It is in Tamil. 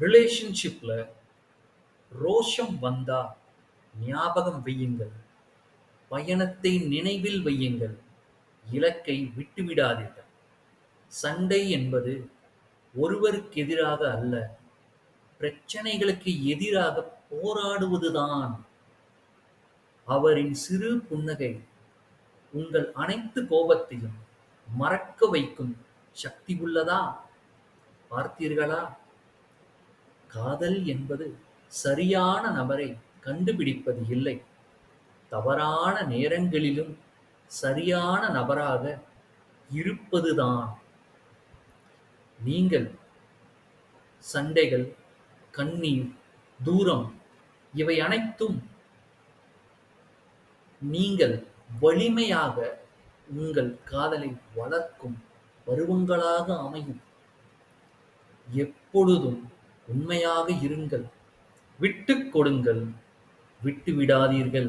ரிலேஷன்ஷிப்பில் ரோஷம் வந்தா ஞாபகம் வையுங்கள். பயணத்தை நினைவில் வையுங்கள். இலக்கை விட்டுவிடாதீர்கள். சண்டை என்பது ஒருவருக்கெதிராக அல்ல, பிரச்சனைகளுக்கு எதிராக போராடுவதுதான். அவரின் சிறு புன்னகை உங்கள் அனைத்து கோபத்தையும் மறக்க வைக்கும் சக்தி உள்ளதா பார்த்தீர்களா? காதல் என்பது சரியான நபரை கண்டுபிடிப்பது இல்லை, தவறான நேரங்களிலும் சரியான நபராக இருப்பதுதான். நீங்கள் சண்டைகள், கண்ணீர், தூரம் இவை அனைத்தும் நீங்கள் வலிமையாக உங்கள் காதலை வளர்க்கும் பருவங்களாக அமையும். எப்பொழுதும் உண்மையாக இருங்கள். விட்டு கொடுங்கள். விட்டு விடாதீர்கள்